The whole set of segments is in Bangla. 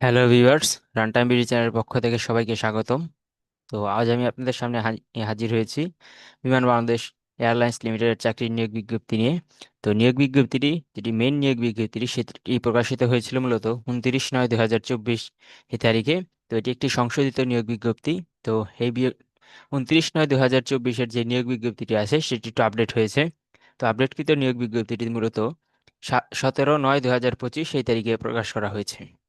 হ্যালো ভিউয়ার্স রানটাইম বিডি চ্যানেলের পক্ষ থেকে সবাইকে স্বাগতম। তো আজ আমি আপনাদের সামনে হাজি- হাজির হয়েছি বিমান বাংলাদেশ এয়ারলাইন্স লিমিটেডের চাকরির নিয়োগ বিজ্ঞপ্তি নিয়ে। তো নিয়োগ বিজ্ঞপ্তিটি, যেটি মেন নিয়োগ বিজ্ঞপ্তিটি, সেটি প্রকাশিত হয়েছিল মূলত উনত্রিশ নয় দুই হাজার চব্বিশ এই তারিখে। তো এটি একটি সংশোধিত নিয়োগ বিজ্ঞপ্তি। তো এই উনত্রিশ নয় দু হাজার চব্বিশের যে নিয়োগ বিজ্ঞপ্তিটি আছে, সেটি একটু আপডেট হয়েছে। তো আপডেটকৃত নিয়োগ বিজ্ঞপ্তিটি মূলত সতেরো নয় দুই হাজার পঁচিশ সেই তারিখে প্রকাশ করা হয়েছে।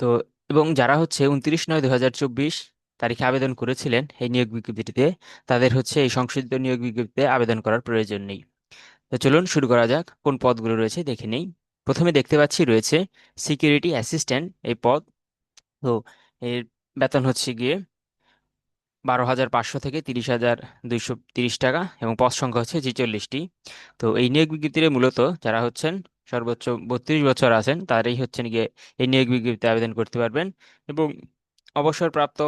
তো এবং যারা হচ্ছে উনত্রিশ নয় দু হাজার চব্বিশ তারিখে আবেদন করেছিলেন এই নিয়োগ বিজ্ঞপ্তিটিতে, তাদের হচ্ছে এই সংশোধিত নিয়োগ বিজ্ঞপ্তিতে আবেদন করার প্রয়োজন নেই। তো চলুন শুরু করা যাক, কোন পদগুলো রয়েছে দেখে নেই। প্রথমে দেখতে পাচ্ছি রয়েছে সিকিউরিটি অ্যাসিস্ট্যান্ট এই পদ। তো এর বেতন হচ্ছে গিয়ে বারো হাজার পাঁচশো থেকে তিরিশ হাজার দুইশো তিরিশ টাকা এবং পদ সংখ্যা হচ্ছে ছেচল্লিশটি। তো এই নিয়োগ বিজ্ঞপ্তিতে মূলত যারা হচ্ছেন সর্বোচ্চ বত্রিশ বছর আছেন, তারাই হচ্ছেন গিয়ে এই নিয়োগ বিজ্ঞপ্তিতে আবেদন করতে পারবেন এবং অবসরপ্রাপ্ত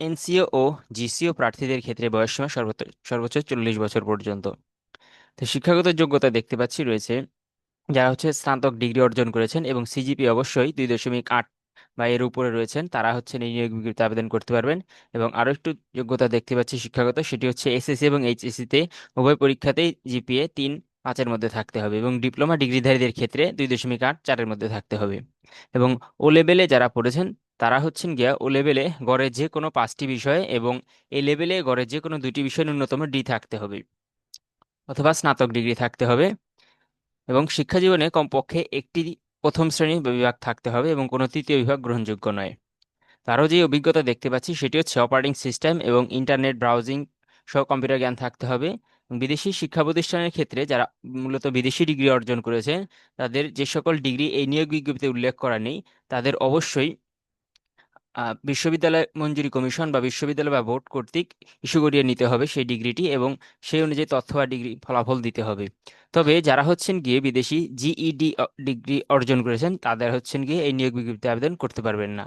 এনসিও ও জিসিও প্রার্থীদের ক্ষেত্রে বয়স বয়সসীমা সর্বোচ্চ সর্বোচ্চ চল্লিশ বছর পর্যন্ত। তো শিক্ষাগত যোগ্যতা দেখতে পাচ্ছি রয়েছে, যারা হচ্ছে স্নাতক ডিগ্রি অর্জন করেছেন এবং সিজিপি অবশ্যই দুই দশমিক আট বা এর উপরে রয়েছেন, তারা হচ্ছে এই নিয়োগ বিজ্ঞপ্তিতে আবেদন করতে পারবেন। এবং আরও একটু যোগ্যতা দেখতে পাচ্ছি শিক্ষাগত, সেটি হচ্ছে এসএসসি এবং এইচএসসিতে উভয় পরীক্ষাতেই জিপিএ তিন পাঁচের মধ্যে থাকতে হবে এবং ডিপ্লোমা ডিগ্রিধারীদের ক্ষেত্রে দুই দশমিক আট চারের মধ্যে থাকতে হবে। এবং ও লেভেলে যারা পড়েছেন, তারা হচ্ছেন গিয়া ও লেভেলে গড়ে যে কোনো পাঁচটি বিষয়ে এবং এ লেভেলে গড়ে যে কোনো দুটি বিষয়ে ন্যূনতম ডি থাকতে হবে অথবা স্নাতক ডিগ্রি থাকতে হবে এবং শিক্ষা জীবনে কমপক্ষে একটি প্রথম শ্রেণি বিভাগ থাকতে হবে এবং কোনো তৃতীয় বিভাগ গ্রহণযোগ্য নয়। তারও যে অভিজ্ঞতা দেখতে পাচ্ছি, সেটি হচ্ছে অপারেটিং সিস্টেম এবং ইন্টারনেট ব্রাউজিং সহ কম্পিউটার জ্ঞান থাকতে হবে। বিদেশি শিক্ষা প্রতিষ্ঠানের ক্ষেত্রে যারা মূলত বিদেশি ডিগ্রি অর্জন করেছে, তাদের যে সকল ডিগ্রি এই নিয়োগ বিজ্ঞপ্তিতে উল্লেখ করা নেই, তাদের অবশ্যই বিশ্ববিদ্যালয় মঞ্জুরি কমিশন বা বিশ্ববিদ্যালয় বা বোর্ড কর্তৃক ইস্যু করিয়ে নিতে হবে সেই ডিগ্রিটি এবং সেই অনুযায়ী তথ্য বা ডিগ্রি ফলাফল দিতে হবে। তবে যারা হচ্ছেন গিয়ে বিদেশি জিইডি ডিগ্রি অর্জন করেছেন, তাদের হচ্ছেন গিয়ে এই নিয়োগ বিজ্ঞপ্তিতে আবেদন করতে পারবেন না।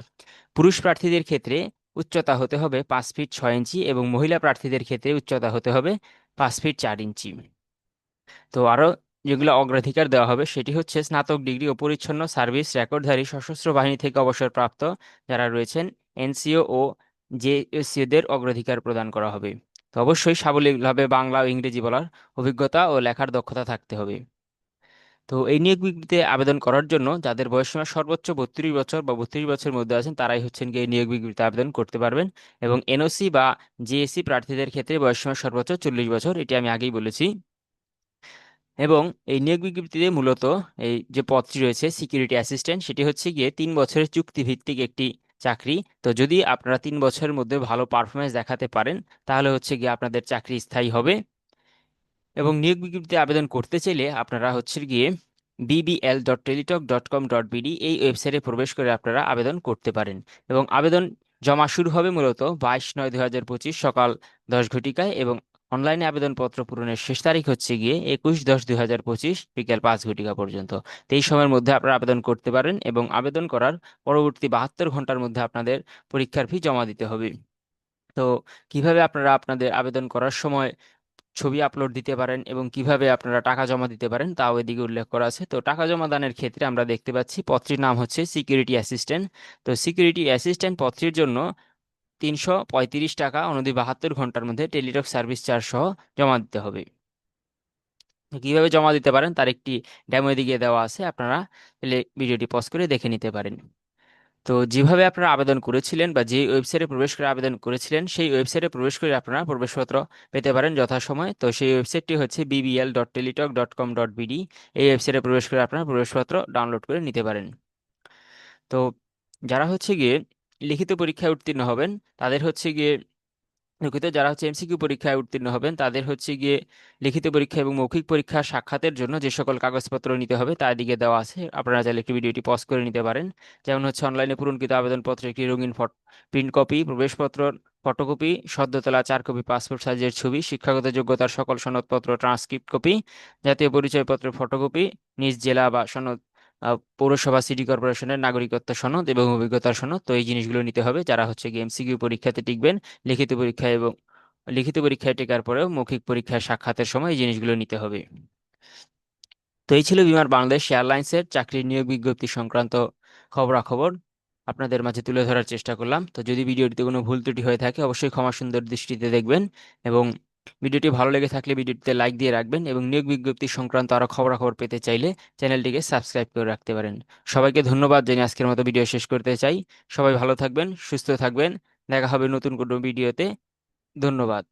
পুরুষ প্রার্থীদের ক্ষেত্রে উচ্চতা হতে হবে পাঁচ ফিট ছয় ইঞ্চি এবং মহিলা প্রার্থীদের ক্ষেত্রে উচ্চতা হতে হবে পাঁচ ফিট চার ইঞ্চি। তো আরও যেগুলো অগ্রাধিকার দেওয়া হবে সেটি হচ্ছে স্নাতক ডিগ্রি ও পরিচ্ছন্ন সার্ভিস রেকর্ডধারী সশস্ত্র বাহিনী থেকে অবসরপ্রাপ্ত যারা রয়েছেন, এনসিও ও জেএসসিওদের অগ্রাধিকার প্রদান করা হবে। তো অবশ্যই সাবলীলভাবে বাংলা ও ইংরেজি বলার অভিজ্ঞতা ও লেখার দক্ষতা থাকতে হবে। তো এই নিয়োগ বিজ্ঞপ্তিতে আবেদন করার জন্য যাদের বয়সসীমা সর্বোচ্চ বত্রিশ বছর বা বত্রিশ বছরের মধ্যে আছেন, তারাই হচ্ছেন গিয়ে নিয়োগ বিজ্ঞপ্তিতে আবেদন করতে পারবেন। এবং এনওসি বা জেএসসি প্রার্থীদের ক্ষেত্রে বয়সসীমা সর্বোচ্চ চল্লিশ বছর, এটি আমি আগেই বলেছি। এবং এই নিয়োগ বিজ্ঞপ্তিতে মূলত এই যে পদটি রয়েছে সিকিউরিটি অ্যাসিস্ট্যান্ট সেটি হচ্ছে গিয়ে তিন বছরের চুক্তিভিত্তিক একটি চাকরি। তো যদি আপনারা তিন বছরের মধ্যে ভালো পারফরমেন্স দেখাতে পারেন, তাহলে হচ্ছে গিয়ে আপনাদের চাকরি স্থায়ী হবে। এবং নিয়োগ বিজ্ঞপ্তিতে আবেদন করতে চাইলে আপনারা হচ্ছে গিয়ে BBL dot Teletalk dot com dot BD এই ওয়েবসাইটে প্রবেশ করে আপনারা আবেদন করতে পারেন। এবং আবেদন জমা শুরু হবে মূলত বাইশ নয় দুই হাজার পঁচিশ সকাল দশ ঘটিকায় এবং অনলাইনে আবেদনপত্র পূরণের শেষ তারিখ হচ্ছে গিয়ে একুশ দশ দুই হাজার পঁচিশ বিকেল পাঁচ ঘটিকা পর্যন্ত। এই সময়ের মধ্যে আপনারা আবেদন করতে পারেন এবং আবেদন করার পরবর্তী বাহাত্তর ঘণ্টার মধ্যে আপনাদের পরীক্ষার ফি জমা দিতে হবে। তো কীভাবে আপনারা আপনাদের আবেদন করার সময় ছবি আপলোড দিতে পারেন এবং কীভাবে আপনারা টাকা জমা দিতে পারেন তাও এদিকে উল্লেখ করা আছে। তো টাকা জমা দানের ক্ষেত্রে আমরা দেখতে পাচ্ছি পত্রীর নাম হচ্ছে সিকিউরিটি অ্যাসিস্ট্যান্ট তো সিকিউরিটি অ্যাসিস্ট্যান্ট পত্রীর জন্য তিনশো পঁয়ত্রিশ টাকা অনূদি বাহাত্তর ঘণ্টার মধ্যে টেলিটক সার্ভিস চার্জ সহ জমা দিতে হবে। কীভাবে জমা দিতে পারেন তার একটি ডেমো দিকে দেওয়া আছে, আপনারা ভিডিওটি পজ করে দেখে নিতে পারেন। তো যেভাবে আপনারা আবেদন করেছিলেন বা যে ওয়েবসাইটে প্রবেশ করে আবেদন করেছিলেন, সেই ওয়েবসাইটে প্রবেশ করে আপনারা প্রবেশপত্র পেতে পারেন যথাসময়ে। তো সেই ওয়েবসাইটটি হচ্ছে BBL dot Teletalk dot com dot BD এই ওয়েবসাইটে প্রবেশ করে আপনারা প্রবেশপত্র ডাউনলোড করে নিতে পারেন। তো যারা হচ্ছে গিয়ে লিখিত পরীক্ষায় উত্তীর্ণ হবেন, তাদের হচ্ছে গিয়ে দুঃখিত যারা হচ্ছে এমসিকিউ পরীক্ষায় উত্তীর্ণ হবেন, তাদের হচ্ছে গিয়ে লিখিত পরীক্ষা এবং মৌখিক পরীক্ষা সাক্ষাতের জন্য যে সকল কাগজপত্র নিতে হবে তার দিকে দেওয়া আছে। আপনারা চাইলে একটি ভিডিওটি পজ করে নিতে পারেন। যেমন হচ্ছে অনলাইনে পূরণকৃত আবেদনপত্র একটি রঙিন প্রিন্ট কপি, প্রবেশপত্র, ফটোকপি, সদ্যতলা চার কপি, পাসপোর্ট সাইজের ছবি, শিক্ষাগত যোগ্যতার সকল সনদপত্র, ট্রান্সক্রিপ্ট কপি, জাতীয় পরিচয়পত্রের ফটোকপি, নিজ জেলা বা সনদ পৌরসভা, সিটি কর্পোরেশনের নাগরিকত্ব সনদ এবং অভিজ্ঞতার সনদ। তো এই জিনিসগুলো নিতে হবে। যারা হচ্ছে গিয়ে এমসিকিউ পরীক্ষাতে টিকবেন, লিখিত পরীক্ষা এবং লিখিত পরীক্ষায় টেকার পরেও মৌখিক পরীক্ষায় সাক্ষাতের সময় এই জিনিসগুলো নিতে হবে। তো এই ছিল বিমান বাংলাদেশ এয়ারলাইন্সের চাকরির নিয়োগ বিজ্ঞপ্তি সংক্রান্ত খবরাখবর। আপনাদের মাঝে তুলে ধরার চেষ্টা করলাম। তো যদি ভিডিওটিতে কোনো ভুল ত্রুটি হয়ে থাকে, অবশ্যই ক্ষমা সুন্দর দৃষ্টিতে দেখবেন এবং ভিডিওটি ভালো লেগে থাকলে ভিডিওটিতে লাইক দিয়ে রাখবেন এবং নিয়োগ বিজ্ঞপ্তি সংক্রান্ত আরও খবরাখবর পেতে চাইলে চ্যানেলটিকে সাবস্ক্রাইব করে রাখতে পারেন। সবাইকে ধন্যবাদ জানিয়ে আজকের মতো ভিডিও শেষ করতে চাই। সবাই ভালো থাকবেন, সুস্থ থাকবেন। দেখা হবে নতুন কোনো ভিডিওতে। ধন্যবাদ।